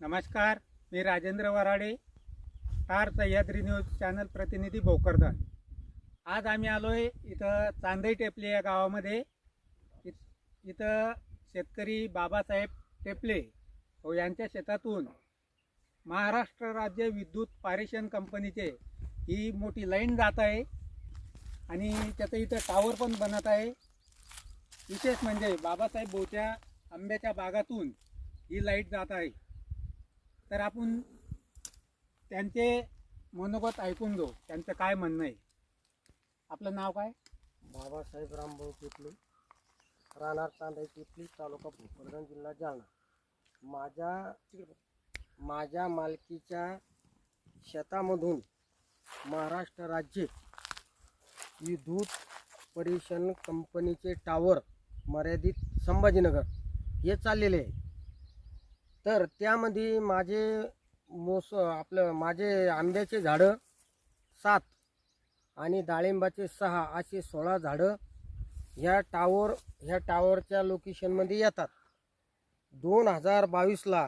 नमस्कार मी Rajendra Varade Star Sahyadri news channel प्रतिनिधी भोकरदन आज आम्ही आलो आहे इथं चांदई टेपले या गावामध्ये. इथं शेतकरी बाबासाहेब टेपले व यांच्या शेतातून महाराष्ट्र राज्य विद्युत पारेषण कंपनीचे ही मोठी लाईन जात आहे आणि त्याचं इथं टावर पण बनत आहे. विशेष म्हणजे बाबासाहेब बोच्या आंब्याच्या बागातून ही लाइट जात आहे. तर आपण त्यांचे मनोगत ऐकून घेऊ. त्यांचं काय म्हणणं आहे? आपलं नाव काय? बाबासाहेब रामभाऊ पिपली राहणार चांदाई पिपली तालुका भोकरदन जिल्हा जालना. माझ्या माझ्या मालकीच्या शेतामधून महाराष्ट्र राज्य विद्युत परिषण कंपनीचे टावर मर्यादित संभाजीनगर हे चाललेले आहे. तर त्यामध्ये माझे मोस आपलं माझे आंब्याचे झाडं सात आणि डाळिंबाचे सहा असे सोळा झाडं ह्या टावर ह्या टावरच्या लोकेशनमध्ये येतात. दोन हजार बावीसला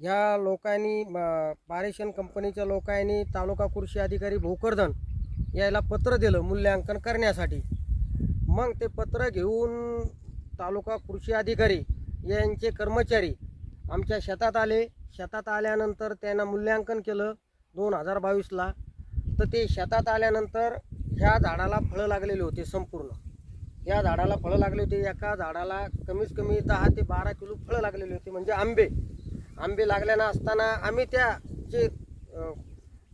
ह्या लोकांनी पारेशन पारेषण कंपनीच्या लोकांनी तालुका कृषी अधिकारी भोकरदन यायला पत्र दिलं मूल्यांकन करण्यासाठी. मग ते पत्र घेऊन तालुका कृषी अधिकारी यांचे कर्मचारी आमच्या शेतात आले. शेतात आल्यानंतर त्यांना मूल्यांकन केलं दोन हजार बावीसला. तर ते शेतात आल्यानंतर ह्या झाडाला फळं लागलेली होती संपूर्ण. या झाडाला फळं लागली होती. एका झाडाला कमीत कमी दहा ते बारा किलो फळं लागलेली होती म्हणजे आंबे. आंबे लागल्यानं असताना आम्ही त्या जे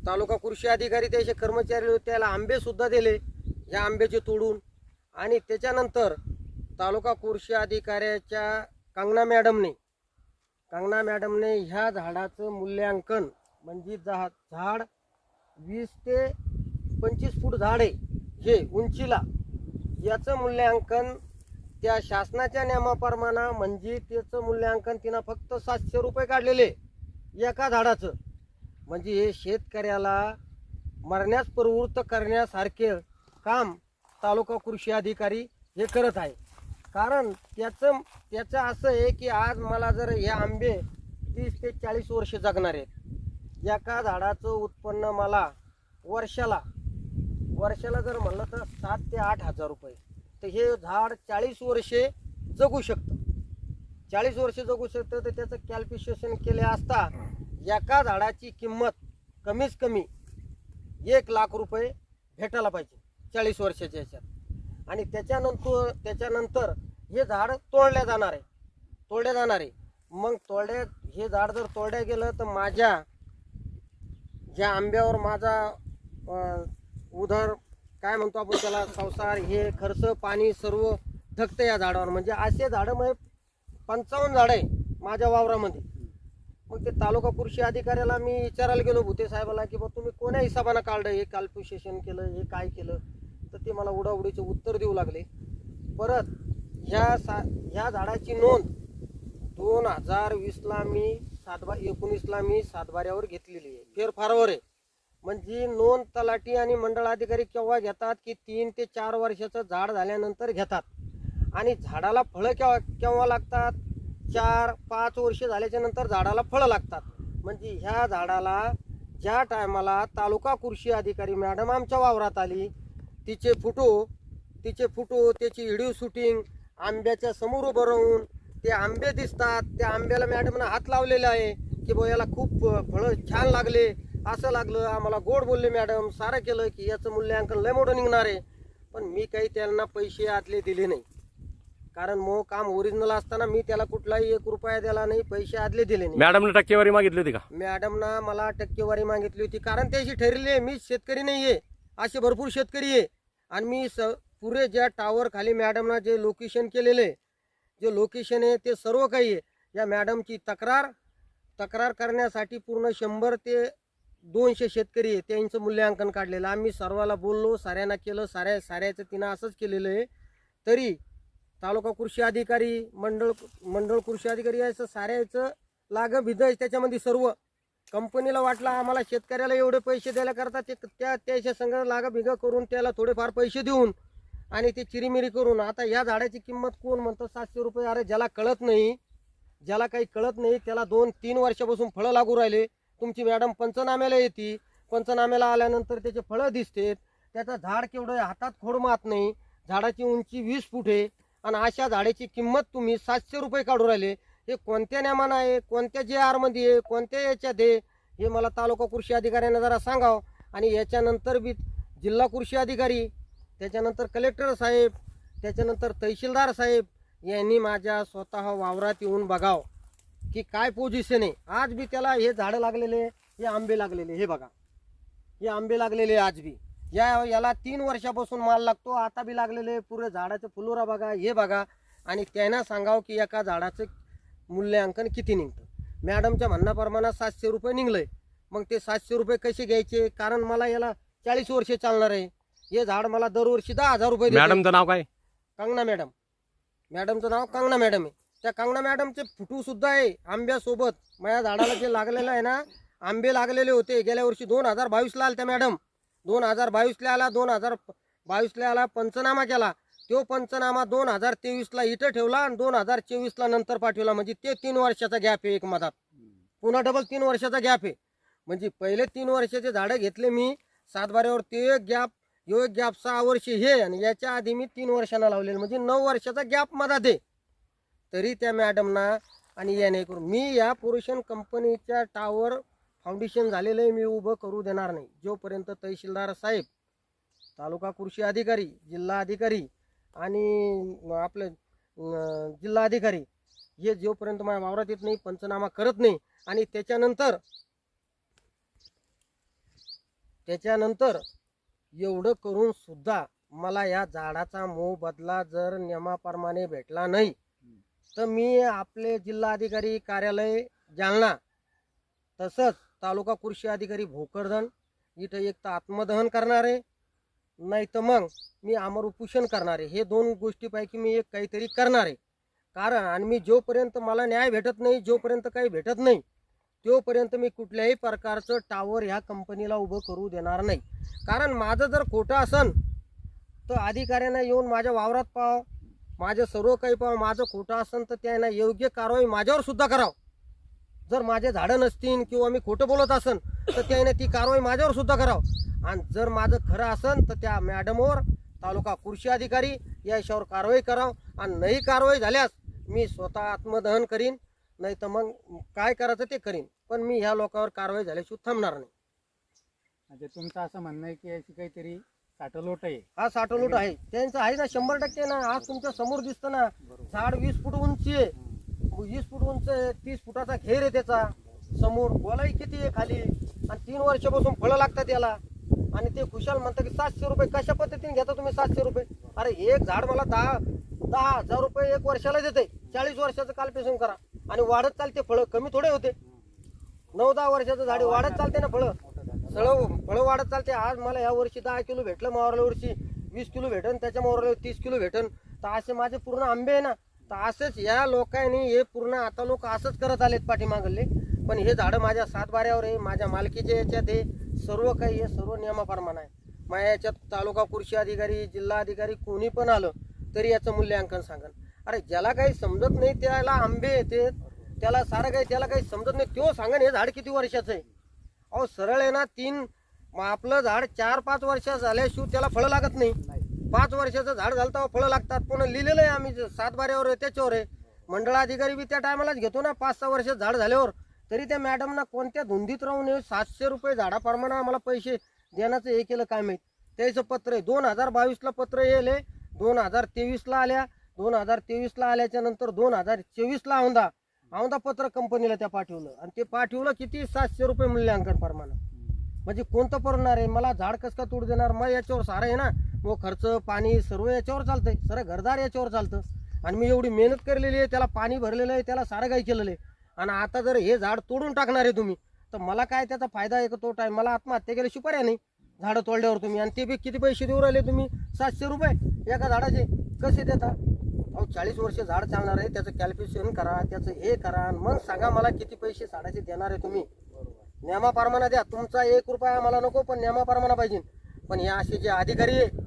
तालुका कृषी अधिकारी त्याचे कर्मचारी होते त्याला आंबेसुद्धा दिले ह्या आंब्याचे तोडून. आणि त्याच्यानंतर तालुका कृषी अधिकाऱ्याच्या कंगना मॅडमने कंगना मॅडमने ह्या झाडाचं मूल्यांकन म्हणजे झा झाड वीस ते पंचवीस फूट झाड आहे हे उंचीला. याचं मूल्यांकन त्या शासनाच्या नियमाप्रमाणे म्हणजे त्याचं मूल्यांकन तिनं फक्त सातशे रुपये काढलेले एका झाडाचं. म्हणजे हे शेतकऱ्याला मरण्यास प्रवृत्त करण्यासारखे काम तालुका कृषी अधिकारी हे करत आहे कारण त्याचं त्याचं असं आहे की आज मला जर हे आंबे तीस ते चाळीस वर्ष जगणार आहेत. एका झाडाचं उत्पन्न मला वर्षाला वर्षाला जर म्हणलं तर सात ते आठ हजार रुपये. तर हे झाड चाळीस वर्षे जगू शकतं. चाळीस वर्षे जगू शकतं तर त्याचं कॅल्क्युलेशन केले असता एका झाडाची किंमत कमीत कमी एक लाख रुपये भेटायला पाहिजे चाळीस वर्षाच्या ह्याच्यात आणि त्याच्यानंतर त्याच्यानंतर हे झाड तोडल्या जाणार आहे. तोडल्या जाणार आहे. मग तोडल्या हे झाड जर तोडल्या गेलं तर माझ्या ज्या आंब्यावर माझा उधर काय म्हणतो आपण त्याला संसार हे खर्च पाणी सर्व थकतं या झाडावर. म्हणजे असे झाडं म्हणजे पंचावन्न झाडं आहे माझ्या वावरामध्ये. मग ते तालुका कृषी अधिकाऱ्याला मी विचारायला गेलो भुते साहेबाला की बा तुम्ही कोण्या हिशोबानं काढलं? हे कॅल्क्युलेशन केलं हे काय केलं? तर ते मला उडाउडीचे उत्तर देऊ लागले. परत ह्या सा ह्या झाडाची नोंद दोन हजार वीसला मी सातबा एकोणीसला मी सातबाऱ्यावर घेतलेली आहे. फेरफारावर आहे. म्हणजे नोंद तलाठी आणि मंडळ अधिकारी केव्हा घेतात की तीन ते चार वर्षाचं झाड झाल्यानंतर घेतात. आणि झाडाला फळं केव्हा केव्हा लागतात? चार पाच वर्ष झाल्याच्यानंतर झाडाला फळं लागतात. म्हणजे ह्या झाडाला ज्या टायमाला तालुका कृषी अधिकारी मॅडम आमच्या वावरात आली तिचे फोटो तिचे फोटो त्याची व्हिडिओ शूटिंग आंब्याच्या समोर उभं राहून ते आंबे दिसतात. त्या आंब्याला मॅडमनं हात लावलेला आहे की बुवा याला खूप फळं छान लागले. असं लागलं आम्हाला गोड बोलले मॅडम सारं केलं की याचं मूल्यांकन लय मोठं निघणार आहे. पण मी काही त्यांना पैसे आतले दिले नाही. कारण मग काम ओरिजिनल असताना मी त्याला कुठलाही एक रुपया दिला नाही पैसे आदले दिले नाही. मॅडमने टक्केवारी मागितली होती का? मॅडमना मला टक्केवारी मागितली होती. कारण त्याची ठरली आहे मी शेतकरी नाही आहे असे भरपूर शेतकरी आहे. आणि मी स पुरे ज्या टावर खाली मॅडमना जे लोकेशन केलेले जे लोकेशन आहे ते सर्व काही आहे. या मॅडमची तक्रार तक्रार करण्यासाठी पूर्ण शंभर ते दोनशे शेतकरी आहे. त्यांचं मूल्यांकन काढलेलं. आम्ही सर्वाला बोललो साऱ्यांना केलं साऱ्या साऱ्याचं तिनं असंच केलेलं आहे. तरी तालुका कृषी अधिकारी मंडळ मंडळ कृषी अधिकारी याचं साऱ्याचं लाग भिद त्याच्यामध्ये सर्व. कंपनीला वाटलं आम्हाला शेतकऱ्याला एवढे पैसे द्यायला करता ते त्या त्याच्या संग लागा भिग करून त्याला थोडेफार पैसे देऊन आणि ते चिरीमिरी करून आता या झाडाची किंमत कोण म्हणतं? सातशे रुपये. अरे ज्याला कळत नाही ज्याला काही कळत नाही त्याला दोन तीन वर्षापासून फळं लागू राहिले. तुमची मॅडम पंचनाम्याला येते. पंचनाम्याला आल्यानंतर त्याचे फळं दिसते त्याचं झाड केवढं हातात खोड मात नाही. झाडाची उंची वीस फूट आहे. आणि अशा झाडाची किंमत तुम्ही सातशे रुपये काढू राहिले. हे कोणत्या नियमानं आहे? कोणत्या जे आरमध्ये आहे? कोणत्या याच्यात आहे? हे मला तालुका कृषी अधिकाऱ्यांना जरा सांगावं. आणि याच्यानंतर बी जिल्हा कृषी अधिकारी त्याच्यानंतर कलेक्टर साहेब त्याच्यानंतर तहसीलदार साहेब यांनी माझ्या स्वतः वावरात येऊन बघावं की काय पोझिशन आहे. आज बी त्याला हे झाडं लागलेले हे आंबे लागलेले हे बघा. हे आंबे लागलेले आज बी. या याला तीन वर्षापासून माल लागतो आता बी लागलेले पुरे झाडाचं फुलोरा बघा हे बघा. आणि त्यांना सांगावं की एका झाडाचं मूल्यांकन किती निघतं. मॅडमच्या म्हणण्याप्रमाणे सातशे रुपये निघलंय. मग ते सातशे रुपये कसे घ्यायचे? कारण मला याला चाळीस वर्षे चालणार आहे. हे झाड मला दरवर्षी दहा हजार रुपये देते. मॅडमचं नाव काय? कंगना मॅडम. मॅडमचं नाव कंगना मॅडम आहे. त्या कंगना मॅडमचे फुटू सुद्धा आहे आंब्यासोबत. माझ्या झाडाला जे लागलेलं आहे ना आंबे लागलेले होते. गेल्या वर्षी दोन हजार बावीसला आल्या त्या मॅडम. दोन हजार बावीसला आला दोन हजार बावीसला आला पंचनामा केला. तो पंचनामा दोन हजार तेवीसला इथं ठेवला आणि दोन हजार चोवीसला नंतर पाठवला. म्हणजे ते तीन वर्षाचा गॅप आहे एक मधात. पुन्हा डबल तीन वर्षाचा गॅप आहे. म्हणजे पहिले तीन वर्षाचे झाडं घेतले मी. सातबाऱ्यावर ते एक गॅप यो एक गॅप सहा वर्ष हे आणि याच्या आधी मी तीन वर्षांना लावलेलं. म्हणजे नऊ वर्षाचा गॅप माझा दे तरी त्या मॅडमना आणि याने करून मी या पुरुषन कंपनीच्या टावर फाउंडेशन झालेलं आहे मी उभं करू देणार नाही. जोपर्यंत तहसीलदार साहेब तालुका कृषी अधिकारी जिल्हा अधिकारी आणि आपले जिल्हा अधिकारी हे जोपर्यंत माझ्या वावरात येत नाही पंचनामा करत नाही आणि त्याच्यानंतर त्याच्यानंतर एवढं करून सुद्धा मला या झाडाचा मोबदला जर नियमाप्रमाणे भेटला नाही तर मी आपले जिल्हा अधिकारी कार्यालय जालना तसंच तालुका कृषी अधिकारी भोकरदन इथं एक तर आत्मदहन करणार आहे नाही तर मग मी अमर उपोषण करणार. आहे हे दोन गोष्टीपैकी मी एक काहीतरी करणार. आहे कारण आणि मी जोपर्यंत मला न्याय भेटत नाही जोपर्यंत काही भेटत नाही तोपर्यंत मी कुठल्याही प्रकारचं टावर ह्या कंपनीला उभं करू देणार नाही. कारण माझं जर खोटं असन तर अधिकाऱ्यांना येऊन माझ्या वावरात पाव माझं सर्व काही पाव माझं खोटं असन तर त्यांना योग्य कारवाई माझ्यावर सुद्धा करावं. जर माझे झाडं नसतील किंवा मी खोटं बोलत असन तर त्याने ती कारवाई माझ्यावर सुद्धा करावं. आणि जर माझं खरं असन तर त्या मॅडमवर तालुका कृषी अधिकारी या याच्यावर कारवाई करावं. आणि नाही कारवाई झाल्यास मी स्वतः आत्मदहन करीन. नाही तर मग काय करायचं ते करीन. पण मी ह्या लोकांवर कारवाई झाल्याशिवाय थांबणार नाही. म्हणजे तुमचं असं म्हणणं आहे की याची काहीतरी साठलोट आहे. हा साठवलूट आहे. त्यांचं आहे ना शंभर टक्के ना आज तुमच्यासमोर दिसतं ना झाड वीस फूट उंची आहे. वीस फूट उंच आहे तीस फुटाचा घेर आहे त्याचा. समोर गोलाई किती आहे खाली? आणि तीन वर्षापासून फळं लागतात याला. आणि ते खुशाल म्हणतात की सातशे रुपये कशा पद्धतीने घेता तुम्ही सातशे रुपये? अरे एक झाड मला दहा दहा हजार रुपये एक वर्षाला देते चाळीस वर्षाचं कालपेसून करा. आणि वाढत चालते फळं कमी थोडे होते. नऊ दहा वर्षाचं झाड वाढत चालते ना फळं. सळं फळं वाढत चालते. आज मला या वर्षी दहा किलो भेटलं मावरल्या वर्षी वीस किलो भेटन त्याच्या मावरल्या तीस किलो भेटन. तर असे माझे पूर्ण आंबे आहे ना तर असंच या लोकांनी हे पूर्ण आता लोक असंच करत आलेत पाठीमागले. पण हे झाडं माझ्या सातबाऱ्यावर आहे माझ्या मालकीच्या याच्यात आहे. सर्व काही हे सर्व नियमाप्रमाणे आहे. माझ्या याच्यात तालुका कृषी अधिकारी जिल्हा अधिकारी कोणी पण आलं तरी याचं मूल्यांकन सांगन. अरे ज्याला काही समजत नाही त्याला आंबे येते. त्याला सारं काही त्याला काही समजत नाही. तो सांगा हे झाड किती वर्षाचं आहे? अहो सरळ आहे ना तीन मग आपलं झाड चार पाच वर्ष झाल्याशिवाय त्याला फळं लागत नाही. पाच वर्षाचं झाड झालं तेव्हा फळं लागतात. पण लिहिलेलं आहे आम्ही सातबाऱ्यावर सात बाऱ्यावर आहे त्याच्यावर आहे. मंडळाधिकारी बी त्या टायमालाच घेतो ना पाच सहा वर्ष झाड झाल्यावर. तरी त्या मॅडमना कोणत्या धुंदीत राहून सातशे रुपये झाडाप्रमाणे आम्हाला पैसे देण्याचं हे केलं काम आहे. त्याचं पत्र आहे. दोन हजार बावीसला पत्र येईल दोन हजार तेवीसला आल्या. दोन हजार तेवीसला आल्याच्यानंतर दोन हजार चोवीसला औंदा औंदा पत्र कंपनीला त्या पाठवलं. आणि ते पाठवलं किती? सातशे रुपये मूल्यांकन प्रमाण म्हणजे कोणतं परवणार आहे? मला झाड कसं का तोड देणार? मग याच्यावर सारं आहे ना? मग खर्च पाणी सर्व याच्यावर चालतंय. सर घरदार याच्यावर चालतं. आणि मी एवढी मेहनत केलेली आहे त्याला पाणी भरलेलं आहे त्याला सारं काही केलेलं आहे. आणि आता जर हे झाड तोडून टाकणार आहे तुम्ही तर मला काय त्याचा फायदा आहे का तोटा आहे? मला आत्महत्या केल्याशिवाय पर्याय नाही. झाडं तोडल्यावर तुम्ही. आणि ते बी किती पैसे देऊ राहिले तुम्ही? सातशे रुपये एका झाडाचे. कसे देता? अहो चाळीस वर्ष झाड चालणार आहे त्याचं कॅल्क्युलेशन करा त्याचं हे करा मग सांगा मला किती पैसे झाडाचे देणार आहे तुम्ही. नियमाप्रमाणे द्या तुमचा एक रुपया मला नको पण नियमाप्रमाणे पाहिजे. पण या असे जे अधिकारी आहे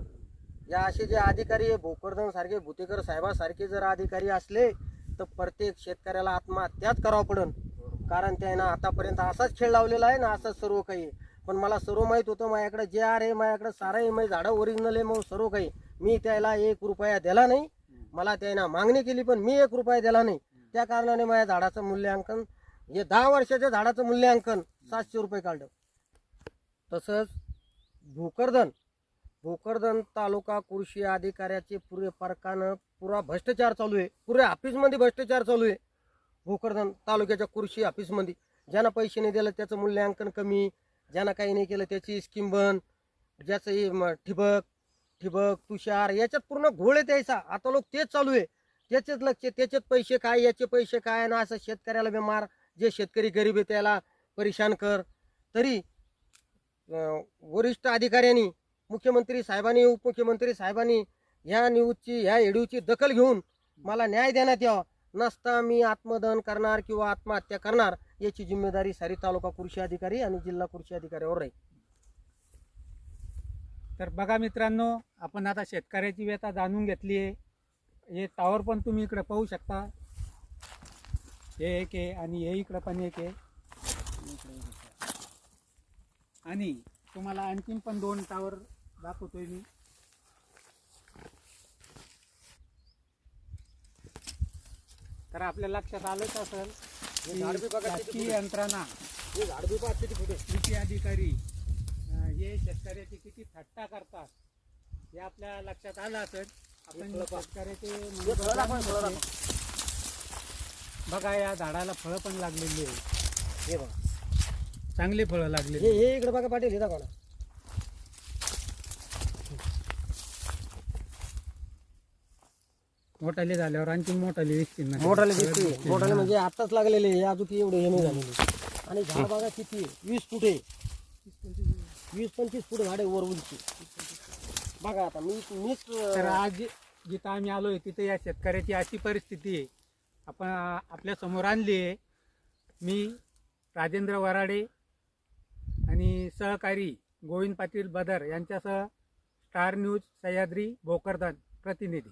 या असे जे अधिकारी आहे भोकरदन सारखे भुतेकर साहेबासारखे जर अधिकारी असले तर प्रत्येक शेतकऱ्याला आत्महत्याच करावं पडन. कारण त्यानं आतापर्यंत असाच खेळ लावलेला आहे ना असंच सर्व काही. पण मला सर्व माहीत होतं माझ्याकडे जे आर आहे माझ्याकडे सारं आहे माझी झाडं ओरिजिनल आहे मग सर्व काही. मी त्याला एक रुपया दिला नाही. मला त्यानं मागणी केली पण मी एक रुपया दिला नाही. त्या कारणाने माझ्या झाडाचं मूल्यांकन हे दहा वर्षाच्या झाडाचं मूल्यांकन सातशे रुपये काढलं. तसंच भोकरदन भोकरदन तालुका कृषी अधिकाऱ्याचे पुरे परकानं पुरा भ्रष्टाचार चालू आहे. पुरे ऑफिसमध्ये भ्रष्टाचार चालू आहे. भोकरदन तालुक्याच्या कृषी ऑफिसमध्ये. ज्यांना पैसे नाही दिलं त्याचं मूल्यांकन कमी. ज्यांना काही नाही केलं त्याची स्कीम बंद. ज्याचं हे ठिबक ठिबक तुषार याच्यात पूर्ण घोळ द्यायचा आता लोक तेच चालू आहे. त्याचेच लक्ष त्याच्यात पैसे काय याचे पैसे काय? ना असं शेतकऱ्याला बीमार जे शेतकरी गरीब आहे त्याला परेशान कर. तरी वरिष्ठ अधिकाऱ्यांनी मुख्यमंत्री साहेबांनी उपमुख्यमंत्री साहेबांनी ह्या न्यूजची ह्या एडूची दखल घेऊन मला न्याय देण्यात यावा. नसता मी आत्मदहन करणार किंवा आत्महत्या करणार याची जिम्मेदारी सारी तालुका कृषी अधिकारी आणि जिल्हा कृषी अधिकाऱ्यावर राहील. तर बघा मित्रांनो आपण आता शेतकऱ्याची व्यथा जाणून घेतली आहे. हे टावर पण तुम्ही इकडे पाहू शकता. हे एक आहे आणि हे इकडं पण एक आहे. आणि तुम्हाला आणखीन पण दोन टावर दाखवतोय मी. तर आपल्या लक्षात आलंच असेल. यंत्रणा हे कृषी अधिकारी हे शेतकऱ्याची किती थट्टा करतात हे आपल्या लक्षात आलं असेल. आपण. शेतकऱ्याचे. बघा या झाडाला फळं पण लागलेली आहे हे बघा. चांगली फळं लागलेली हे इकडे बघा पाटील हे दाखवा मोठाले झाल्यावर आणखी मोठाले दिसतील ना. मोठाले दिसतील, मोठाले. म्हणजे आताच लागलेले हे अजून एवढे हे नाही झालेले. आणि झाड बघा किती? वीस फूट वीस पंचवीस फूट झाडे वर उंची बघा आता मी मीच तर आज जिथं आम्ही आलोय तिथे या शेतकऱ्याची अशी परिस्थिती आहे. आपण आपल्यासमोर आणली आहे. मी राजेंद्र वराडे आणि सहकारी गोविंद पाटील बदर यांच्यासह स्टार न्यूज सह्याद्री भोकरदन प्रतिनिधी.